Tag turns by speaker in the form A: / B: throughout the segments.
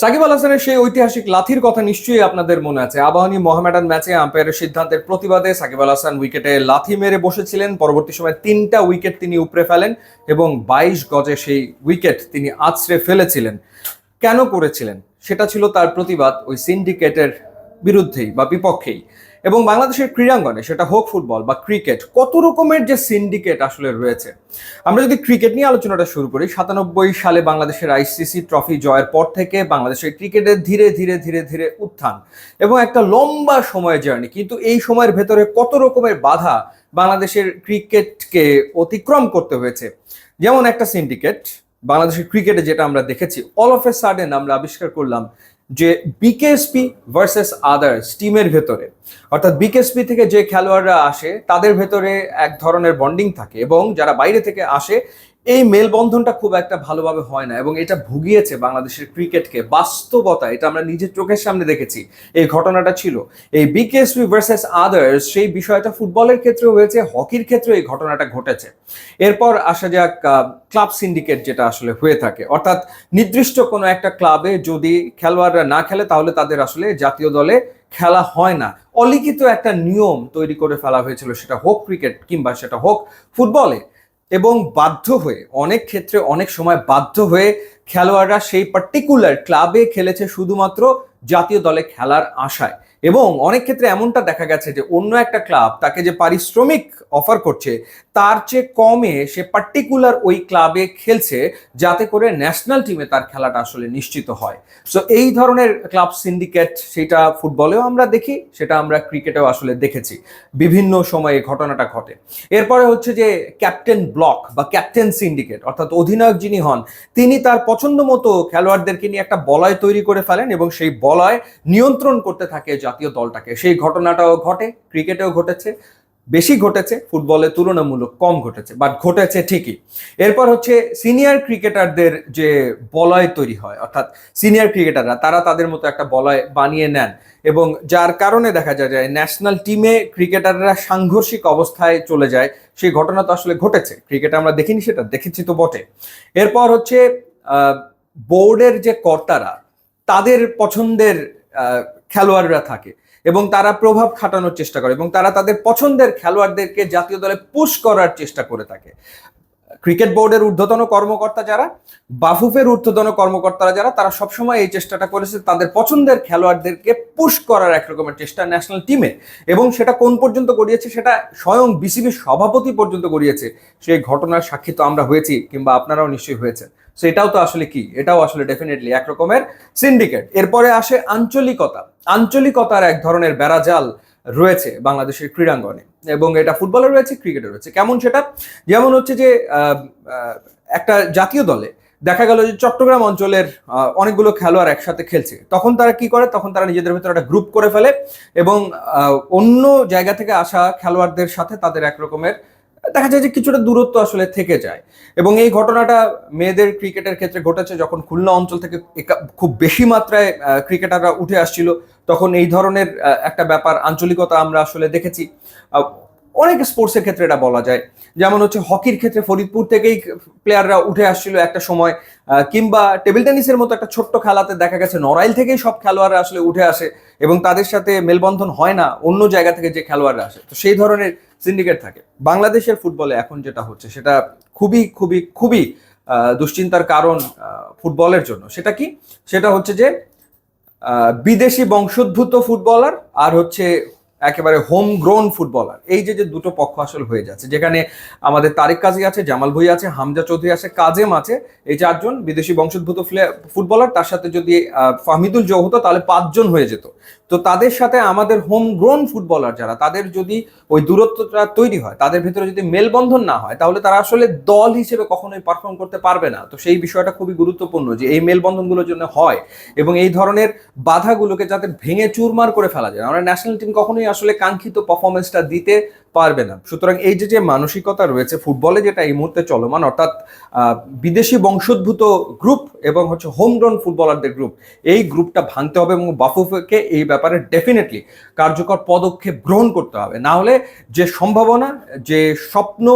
A: সাকিব আল হাসানের সেই ঐতিহাসিক লাথির কথা নিশ্চয়ই আপনাদের মনে আছে। আবাহনী মোহামেডান ম্যাচে আম্পায়ারের সিদ্ধান্তের প্রতিবাদে সাকিব আল হাসান উইকেটে লাথি মেরে বসেছিলেন। পরবর্তী সময় তিনটা উইকেট তিনি উপড়ে ফেলেন এবং বাইশ গজে সেই উইকেট তিনি আছড়ে ফেলেছিলেন। কেন করেছিলেন? সেটা ছিল তার প্রতিবাদ। ওই সিন্ডিকেটের বিরুদ্ধেই বা বিপক্ষেই। এবং বাংলাদেশের ক্রীড়াঙ্গনে সেটা হোক ফুটবল বা ক্রিকেট, কত রকমের যে সিন্ডিকেট আসলে রয়েছে। আমরা যদি ক্রিকেট নিয়ে আলোচনাটা শুরু করি, সাতানব্বই সালে বাংলাদেশের আইসিসি ট্রফি জয়ের পর থেকে বাংলাদেশের ক্রিকেটের ধীরে ধীরে ধীরে ধীরে উত্থান এবং একটা লম্বা সময়ের জার্নি কিন্তু এই সময়ের ভেতরে কত রকমের বাধা বাংলাদেশের ক্রিকেটকে অতিক্রম করতে হয়েছে? যেমন একটা সিন্ডিকেট বাংলাদেশের ক্রিকেটে যেটা আমরা দেখেছি অল অফ এ সাডেন আমরা আবিষ্কার করলাম যে বিকেএসপি ভার্সেস আদার্স টিমের ভেতরে। অর্থাৎ বিকেএসপি থেকে যে খেলোয়াড়রা আসে, তাদের ভেতরে এক ধরনের বন্ডিং থাকে এবং যারা বাইরে থেকে আসে এই মেলবন্ধনটা খুব একটা ভালোভাবে হয় না এবং এটা ভুগিয়েছে বাংলাদেশের ক্রিকেটকে। বাস্তবতা, এটা আমরা নিজের চোখের সামনে দেখেছি। এই ঘটনাটা ছিল। এই বিকেএসপি ভার্সেস আদার্স সেই বিষয়টা ফুটবলের ক্ষেত্রেও হয়েছে, হকির ক্ষেত্রেও এই ঘটনাটা ঘটেছে। এরপর আসা যাক ক্লাব সিন্ডিকেট যেটা আসলে হয়ে থাকে। অর্থাৎ নির্দিষ্ট কোনো একটা ক্লাবে যদি খেলোয়াড়রা না খেলে, তাহলে তাদের আসলে জাতীয় দলে খেলা হয় না। অলিখিত একটা নিয়ম তৈরি করে ফেলা হয়েছিল, সেটা হোক ক্রিকেট কিংবা সেটা হোক ফুটবলে। এবং বাধ্য হয়ে, অনেক ক্ষেত্রে অনেক সময় বাধ্য হয়ে খেলোয়াড়রা সেই পার্টিকুলার ক্লাবে খেলেছে শুধুমাত্র জাতীয় দলে খেলার আশায়। এবং অনেক ক্ষেত্রে এমনটা দেখা গেছে যে অন্য একটা ক্লাব তাকে যে পারিশ্রমিক অফার করছে, তার চেয়ে কমে সে পার্টিকুলার ওই ক্লাবে খেলছে যাতে করে ন্যাশনাল টিমে তার খেলাটা আসলে নিশ্চিত হয়। সো এই ধরনের ক্লাব সিন্ডিকেট সেটা ফুটবলেও আমরা দেখি, সেটা আমরা ক্রিকেটেও আসলে দেখেছি। বিভিন্ন সময়ে ঘটনাটা ঘটে। এরপরে হচ্ছে যে ক্যাপ্টেন ব্লক বা ক্যাপ্টেন সিন্ডিকেট অর্থাৎ অধিনায়ক যিনি হন, তিনি তার পছন্দ মতো খেলোয়াড়দেরকে নিয়ে একটা বলয় তৈরি করে ফেলেন এবং সেই বলয় নিয়ন্ত্রণ করতে থাকে জাতীয় দলটাকে। সেই ঘটনাটাও ঘটে, ক্রিকেটেও ঘটেছে, বেশি ঘটেছে ফুটবলে তুলনামূলক কম ঘটেছে বাট ঘটেছে ঠিকই। এরপর হচ্ছে সিনিয়র ক্রিকেটারদের যে বলয় তৈরি হয়, অর্থাৎ সিনিয়র ক্রিকেটাররা তারা তাদের মতো একটা বলয় বানিয়ে নেন এবং যার কারণে দেখা যায় যে ন্যাশনাল টিমে ক্রিকেটাররা সাংঘর্ষিক অবস্থায় চলে যায়। সেই ঘটনা তো আসলে ঘটেছে ক্রিকেটে আমরা দেখিনি সেটা, দেখেছি তো বটে। এরপর হচ্ছে বোর্ডের যে কর্তারা, তাদের পছন্দের খেলোয়াড়রা থাকে এবং তারা প্রভাব খাটানোর চেষ্টা করে এবং তারা তাদের পছন্দের খেলোয়াড়দেরকে জাতীয় দলে পুশ করার চেষ্টা করে থাকে। ক্রিকেট বোর্ডের ঊর্ধ্বতন কর্মকর্তা যারা, বাফুফের ঊর্ধ্বতন কর্মকর্তারা যারা, তারা সবসময় এই চেষ্টাটা করেছে তাদের পছন্দের খেলোয়াড়দেরকে পুশ করার এক রকমের চেষ্টা ন্যাশনাল টিমে এবং সেটা কোন পর্যন্ত গড়িয়েছে সেটা স্বয়ং বিসিবির সভাপতি পর্যন্ত গড়িয়েছে। সেই ঘটনার সাক্ষী তো আমরা হয়েছি কিংবা আপনারাও নিশ্চয়ই হয়েছেন। সো এটাও তো আসলে কি? এটাও আসলে ডেফিনেটলি এক রকমের সিন্ডিকেট এরপরে আসে আঞ্চলিকতা। আঞ্চলিকতার এক ধরনের বেড়াজাল রয়েছে বাংলাদেশের ক্রীড়াঙ্গনে এবং এটা ফুটবলে রয়েছে ক্রিকেটে রয়েছে। কেমন সেটা? যেমন হচ্ছে যে একটা জাতীয় দলে দেখা গেল যে চট্টগ্রাম অঞ্চলের অনেকগুলো খেলোয়াড় একসাথে খেলছে। তখন তারা কি করে? তখন তারা নিজেদের ভিতরে একটা গ্রুপ করে ফেলে এবং অন্য জায়গা থেকে আসা খেলোয়াড়দের সাথে তাদের এক রকমের দেখা যায় যে কিছুটা দূরত্ব আসলে থেকে যায়। এবং এই ঘটনাটা মেয়েদের ক্রিকেটের ক্ষেত্রে ঘটেছে যখন খুলনা অঞ্চল থেকে খুব বেশি মাত্রায় ক্রিকেটাররা উঠে আসছিল, তখন এই ধরনের একটা ব্যাপার আঞ্চলিকতা আমরা আসলে দেখেছি। অনেক স্পোর্টসের ক্ষেত্রে এটা বলা যায়। যেমন হচ্ছে হকির ক্ষেত্রে ফরিদপুর থেকেই প্লেয়াররা উঠে আসছিল একটা সময় কিংবা টেবিল টেনিসের মতো একটা ছোট্ট খেলাতে দেখা গেছে, নড়াইল থেকেই সব খেলোয়াড়রা আসলে উঠে আসে এবং তাদের সাথে মেলবন্ধন হয় না, অন্য জায়গা থেকে যে খেলোয়াড়রা আসে। তো সেই ধরনের সিন্ডিকেট থাকে। বাংলাদেশের ফুটবলে এখন যেটা হচ্ছে, সেটা খুবই খুবই খুবই দুশ্চিন্তার কারণ ফুটবলের জন্য। সেটা কি? সেটা হচ্ছে যে বিদেশি বংশোদ্ভূত ফুটবলার আর হচ্ছে একেবারে হোম গ্রোন ফুটবলার এই যে যে দুটো পক্ষ আসল হয়ে যাচ্ছে, যেখানে আমাদের তারেক কাজী আছে, জামাল ভুই আছে, হামজা চৌধুরী আছে, কাজেম আছে, এই চারজন বিদেশি বংশোদ্ভূত ফুটবলার তার সাথে যদি ফাহমিদুল জৌ হতো, তাহলে পাঁচজন হয়ে যেত। তো তাদের সাথে আমাদের হোম গ্রোন ফুটবলার যারা, তাদের যদি ওই দূরত্বটা তৈরি হয়, তাদের ভিতরে যদি মেলবন্ধন না হয়, তাহলে তারা আসলে দল হিসেবে কখনোই পারফর্ম করতে পারবে না। তো সেই বিষয়টা খুবই গুরুত্বপূর্ণ যে, এই মেলবন্ধনগুলোর জন্য হয় এবং এই ধরনের বাধাগুলোকে যাতে ভেঙে চুরমার করে ফেলা যায়। আমরা ন্যাশনাল টিম কখনোই আসলে কাঙ্ক্ষিত পারফরমেন্সটা দিতে পারবে না। সুতরাং এই যে যে মানসিকতা রয়েছে ফুটবলে যেটা এই মুহূর্তে চলমান, অর্থাৎ বিদেশি বংশোদ্ভূত গ্রুপ এবং হচ্ছে হোমগ্রাউন ফুটবলারদের গ্রুপ এই গ্রুপটা ভাঙতে হবে এবং বাফুফেকে এই ব্যাপারে ডেফিনেটলি কার্যকর পদক্ষেপ গ্রহণ করতে হবে। না হলে যে সম্ভাবনা, যে স্বপ্ন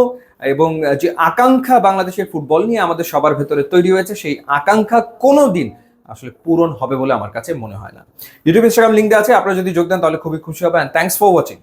A: এবং যে আকাঙ্ক্ষা বাংলাদেশের ফুটবল নিয়ে আমাদের সবার ভেতরে তৈরি হয়েছে, সেই আকাঙ্ক্ষা কোনো দিন আসলে পূরণ হবে বলে আমার কাছে মনে হয় না। ইউটিউব ইনস্টাগ্রাম লিঙ্ক আছে, আপনারা যদি যোগ দেন তাহলে খুবই খুশি হবে অ্যান্ড থ্যাংকস ফর ওয়াচিং